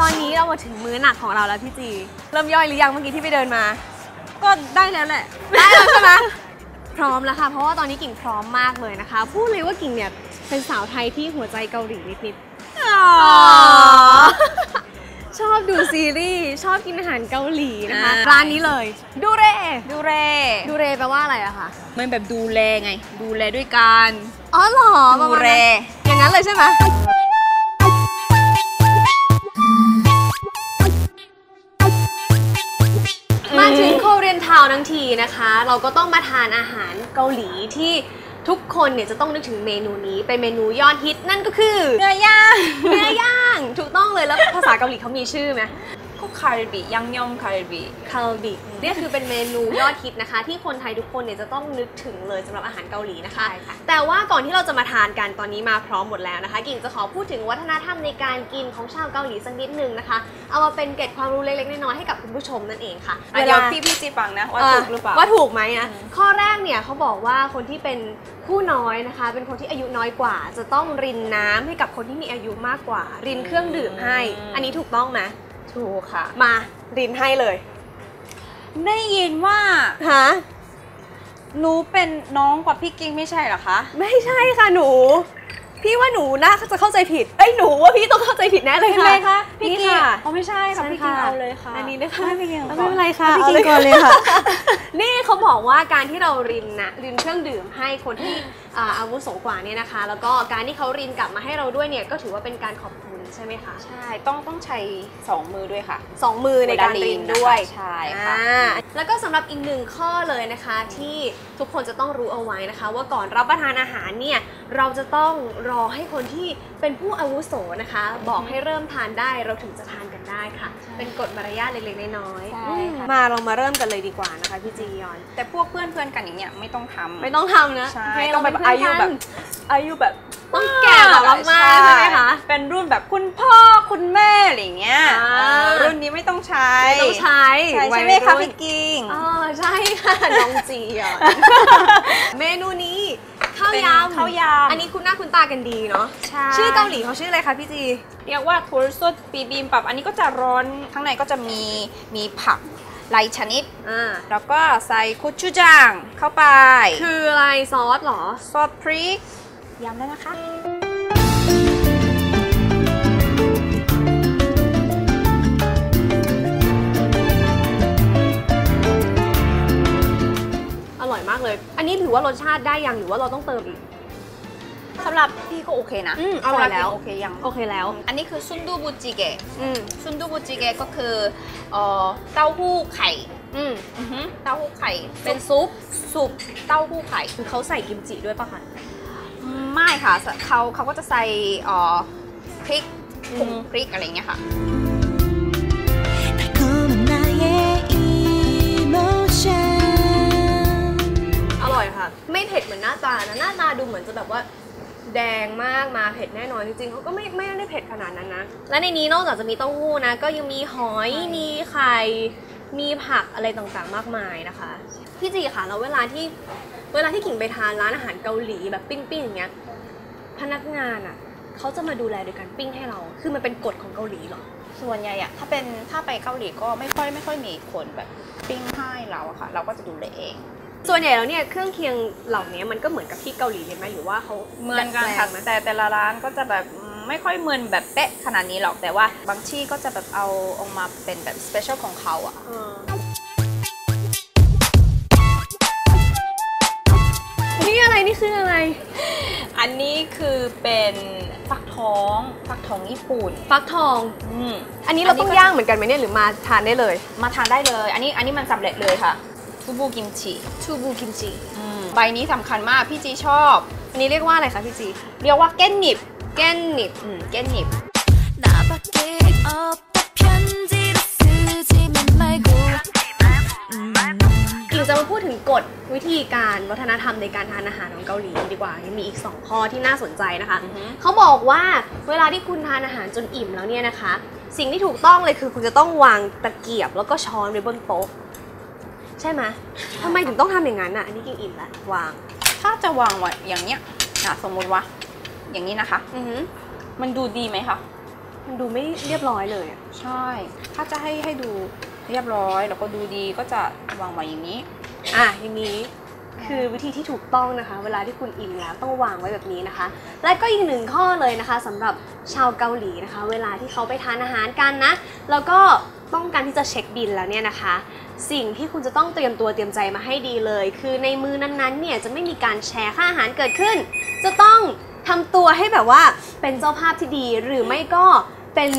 ตอนนี้เรามาถึงมื้อหนักของเราแล้วพี่จี เริ่มย่อยหรือยังเมื่อกี้ที่ไปเดินมา ก็ได้แล้วแหละ ได้แล้วใช่ไหมพร้อมแล้วค่ะเพราะว่าตอนนี้กิ่งพร้อมมากเลยนะคะ พูดเลยว่ากิ่งเนี่ยเป็นสาวไทยที่หัวใจเกาหลีนิดๆชอบดูซีรีส์ชอบกินอาหารเกาหลีนะคะอ่าร้านนี้เลยดูเรดูแลดูเรแปลว่าอะไรอะคะมันแบบดูแลไง ดูแลด้วยการอ๋อเหรอประดูมาณแลนั้นอย่างนั้นเลยใช่ไหม ทาวน์ทั้งทีนะคะ เราก็ต้องมาทานอาหารเกาหลีที่ทุกคนเนี่ยจะต้องนึกถึงเมนูนี้เป็นเมนูยอดฮิตนั่นก็คือเนื้อย่างเนื้อย่าง ถูกต้องเลยแล้วภาษาเกาหลีเขามีชื่อไหม ก็คาริบิยังยองคาริบิคาลบิเนี่ยคือเป็นเมนูยอดฮิตนะคะ ที่คนไทยทุกคนเนี่ยจะต้องนึกถึงเลยสำหรับอาหารเกาหลีนะคะใช่ค่ะแต่ว่าก่อนที่เราจะมาทานกันตอนนี้มาพร้อมหมดแล้วนะคะ กิ่งจะขอพูดถึงวัฒนธรรมในการกินของชาวเกาหลีสักนิดนึงนะคะ เอามาเป็นเกร็ดความรู้เล็กๆน้อยๆให้กับคุณผู้ชมนั่นเองค่ะอะเดี๋ยวพี่พี่จีฟังนะว่าถูกหรือเปล่าว่าถูกไหมนะอืมข้อแรกเนี่ยเขาบอกว่าคนที่เป็นผู้น้อยนะคะ เป็นคนที่อายุน้อยกว่า จะต้องรินน้ำให้กับคนที่มีอายุมากกว่า รินเครื่องดื่มให้ อันนี้ถูกต้องไหม ถูกค่ะ มารินให้เลยได้ยินว่าฮะหนูเป็นน้องกว่าพี่กิ้งไม่ใช่เหรอคะ ไม่ใช่ค่ะหนู พี่ว่าหนูน่าจะเข้าใจผิดเอ้ยหนูว่าพี่ต้องเข้าใจผิดแน่เลยใช่ค่ะไหมคะพี่นี่กิ้งค่ะอ๋อไม่ใช่ค่ะใช่พี่กิ้งค่ะเอาเลยค่ะอันนี้นะคะให้พี่กิ้งไม่เป็นไรค่ะให้พี่เอากิ้งก่อนเลยค่ะ นี่เขาบอกว่าการที่เรารินนะรินเครื่องดื่มให้คนที่อ่าอาวุโสกว่าเนี่ยนะคะ แล้วก็การที่เขารินกลับมาให้เราด้วยเนี่ยก็ถือว่าเป็นการขอบคุณ ใช่ไหมคะใช่ต้องต้องใช้สองมือด้วยค่ะสองมือในการรินด้วยใช่ค่ะอ่าแล้วก็สำหรับอีกหนึ่งข้อเลยนะคะ ที่ทุกคนจะต้องรู้เอาไว้นะคะ ว่าก่อนรับประทานอาหารเนี่ยเราจะต้องรอให้คนที่เป็นผู้อาวุโสนะคะ บอกให้เริ่มทานได้เราถึงจะทานกันได้ค่ะใช่เป็นกฎมารยาทเล็กๆน้อยใช่ๆอืมค่ะมาเรามาเริ่มกันเลยดีกว่านะคะพี่จียอน แต่พวกเพื่อนเพื่อนๆกันอย่างเงี้ยไม่ต้องทำไม่ต้องทำนะใช่ให้ต้องแบบเรเป็นอายุเพื่นแบกับนอายุแบบ ต้องแก่แบบมากๆใช่ไหมคะ เป็นรุ่นแบบคุณพ่อคุณแม่อะไรอย่างเงี้ยอ่าเออรุ่นนี้ไม่ต้องใช้ไม่ต้องใช้ใช่วัใช่ยไหมคะรุ่นพี่กิ้งอ๋อใช่ค่ะน้องจีอะเมนูนี้ข้าวยำข้าวยำอันนี้คุณหน้าคุณตากันดีเนาะใช่ชื่อเกาหลีเขาชื่ออะไรคะพี่จี เรียกว่าทูรสดปีบีมปับ อันนี้ก็จะร้อนข้างในก็จะมีมีผักหลายชนิดอ่าแล้วก็ใส่คุชูจังเข้าไป คืออะไรซอสเหรอ ซอสพริก ยำแล้วนะคะ อร่อยมากเลย อันนี้ถือว่ารสชาติได้ยังหรือว่าเราต้องเติมอีก สำหรับพี่ก็โอเคนะอืมอร่อยแล้วสำหบพี่โอเคยัง โอเคแล้ว อันนี้คือซุนดูบูจิเกะอืมซุนดูบูจิเกะก็คือเอ่อเต้าหู้ไข่อืมอือฮึเต้าหู้ไข่ เป็นซุปซุปเต้าหู้ไข่คือเขาใส่กิมจิด้วยปะคะ ไม่ค่ะเขาเขาก็จะใส่พริกผงพริกอะไรเงี้ยค่ะอร่อยค่ะ ไม่เผ็ดเหมือนหน้าตานะหน้าตาดูเหมือนจะแบบว่าแดงมากมาเผ็ดแน่นอนจริงๆเขาก็ไม่ไม่ได้เผ็ดขนาดนั้นนะ และในนี้นอกจากจะมีเต้าหู้นะ ก็ยังมีหอยมีไข่มีผักอะไรต่างๆมากมายนะคะ พี่จีค่ะแล้วเวลาที่เวลาที่กิ่งไปทานร้านอาหารเกาหลีแบบปิ้งๆอย่างเงี้ยพนักงานอะเขาจะมาดูแลโดยการปิ้งให้เรา คือมันเป็นกฎของเกาหลีเหรอ ส่วนใหญ่อะถ้าเป็นถ้าไปเกาหลีก็ไม่ค่อยไม่ค่อยมีคนแบบปิ้งให้เราอะค่ะ เราก็จะดูแลเอง ส่วนใหญ่แล้วเนี่ยเครื่องเคียงเหล่านี้มันก็เหมือนกับที่เกาหลีเลยไหมหรือว่าเขาเหมือนกันดัดแปลค่ะงไหมแต่แต่ละร้านก็จะแบบอืมไม่ค่อยเหมือนแบบเป๊ะขนาดนี้หรอกแต่ว่าบางที่ก็จะแบบเอาออกมาเป็นแบบสเปเชียลของเขาอะ ชื่ออะไร อันนี้คือเป็นฟักทองฟักทองญี่ปุ่น ฟักทอง อืมอันนี้เราต้องย่างเหมือนกันไหมเนี่ยหรือมาทานได้เลย มาทานได้เลย อันนี้อันนี้มันสำเร็จเลยค่ะทูบูกิมจิทูบูกิมจิอืมใบนี้สำคัญมากพี่จีชอบ อันนี้เรียกว่าอะไรคะพี่จี เรียกว่าเก้นหนิบ แกนหนิบอืมเก้นหนิบ กฎวิธีการวัฒนธรรมในการทานอาหารของเกาหลีดีกว่ายังมีอีก 2 ข้อที่น่าสนใจนะคะอือฮึเขาบอกว่าเวลาที่คุณทานอาหารจนอิ่มแล้วเนี่ยนะคะ สิ่งที่ถูกต้องเลยคือคุณจะต้องวางตะเกียบแล้วก็ช้อนไว้บนโต๊ะ ใช่ไหมทำไมถึงต้องทำอย่างนั้นอะอันนี้กิ่งอิ่มแล้ววาง ถ้าจะวางไว้อย่างเนี้ยอะสมมุติว่า อย่างนี้นะคะอือหือมันดูดีไหมคะมันดูไม่เรียบร้อยเลยอะใช่ ถ้าจะให้ให้ดูเรียบร้อยแล้วก็ดูดีก็จะวางไว้อย่างนี้ อะอย่างนี้คือวิธีที่ถูกต้องนะคะ เวลาที่คุณอิ่มแล้วต้องวางไว้แบบนี้นะคะ และก็อีกหนึ่งข้อเลยนะคะสำหรับชาวเกาหลีนะคะ เวลาที่เขาไปทานอาหารกันนะ แล้วก็ต้องการที่จะเช็คบิลแล้วเนี่ยนะคะ สิ่งที่คุณจะต้องเตรียมตัวเตรียมใจมาให้ดีเลย คือในมือนั้นๆเนี่ยจะไม่มีการแชร์ค่าอาหารเกิดขึ้น จะต้องทำตัวให้แบบว่าเป็นเจ้าภาพที่ดีหรือไม่ก็ เป็น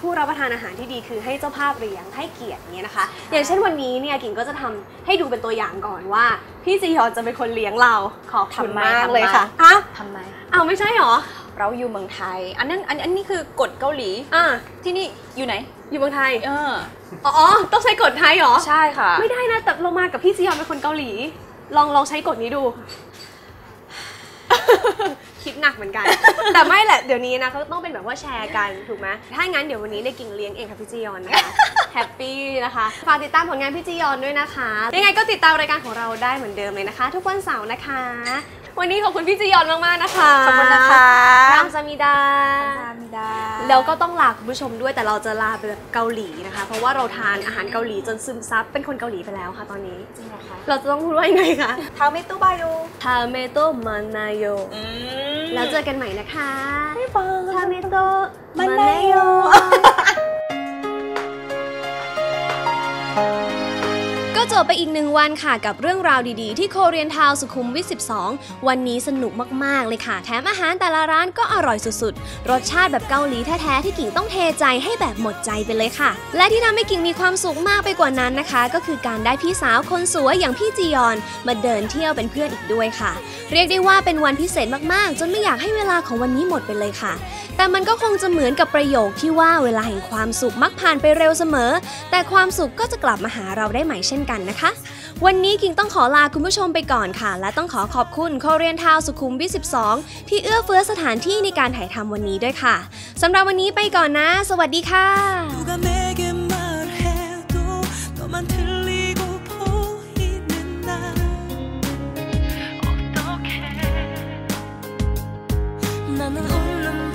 ผู้รับประทานอาหารที่ดีคือให้เจ้าภาพเลี้ยงให้เกียรติอย่างเงี้ยนะคะ อย่างเช่นวันนี้เนี่ยกิ่งก็จะทำให้ดูเป็นตัวอย่างก่อนว่า พี่จียอนจะเป็นคนเลี้ยงเราขอบคุณทำไมมากทำไมเลยค่ะอะทำไมเอาไม่ใช่หรอเราอยู่เมืองไทย อันนั้นอันอันนี้คือกฎเกาหลีอะที่นี่อยู่ไหน อยู่เมืองไทยเอออ๋ออ๋อต้องใช้กฎไทยเหรอใช่ค่ะ ไม่ได้นะแต่เรามากับพี่จียอนเป็นคนเกาหลี ลองลองใช้กฎนี้ดู คิดหนักเหมือนกัน แต่ไม่แหละเดี๋ยวนี้นะเขาต้องเป็นแบบว่าแชร์กันถูกไหมถ้างั้นเดี๋ยววันนี้ในกิ่งเลี้ยงเองค่ะพี่จียอนนะคะแฮปปี้นะคะฝากติดตามผลงานพี่จียอนด้วยนะคะ ยังไงก็ติดตามรายการของเราได้เหมือนเดิมเลยนะคะ ทุกวันเสาร์นะคะ วันนี้ขอบคุณพี่จียอนมากๆนะคะขอบคุณนะคะรามซามิดาซามิดา แล้วก็ต้องลาคุณผู้ชมด้วยแต่เราจะลาไปแบบเกาหลีนะคะ เพราะว่าเราทานอาหารเกาหลีจนซึมซับเป็นคนเกาหลีไปแล้วค่ะตอนนี้จริงเหรอคะเราจะต้องพูดว่ายังไงคะทาเมตุบาโยทาเมโตมานาโยอืมแล้วเจอกันใหม่นะคะบ๊ายบายทาเมโตมา จบไปอีกหนึ่งวันค่ะกับเรื่องราวดีๆ ที่โคเรียนทาวสุขุมวิท12 วันนี้สนุกมากๆเลยค่ะ แถมอาหารแต่ละร้านก็อร่อยสุดๆ รสชาติแบบเกาหลีแท้ๆที่กิ่งต้องเทใจให้แบบหมดใจไปเลยค่ะ และที่ทำให้กิ่งมีความสุขมากไปกว่านั้นนะคะ ก็คือการได้พี่สาวคนสวยอย่างพี่จียอน มาเดินเที่ยวเป็นเพื่อนอีกด้วยค่ะ เรียกได้ว่าเป็นวันพิเศษมากๆ จนไม่อยากให้เวลาของวันนี้หมดไปเลยค่ะ แต่มันก็คงจะเหมือนกับประโยคที่ว่าเวลาแห่งความสุขมักผ่านไปเร็วเสมอ แต่ความสุขก็จะกลับมาหาเราได้ใหม่เช่นกันนะคะ วันนี้กิ่งต้องขอลาคุณผู้ชมไปก่อนค่ะ และต้องขอขอบคุณโคเรียนทาวสุขุมวิท12 ที่เอื้อเฟื้อสถานที่ในการถ่ายทำวันนี้ด้วยค่ะสำหรับวันนี้ไปก่อนนะ สวัสดีค่ะ나는 올라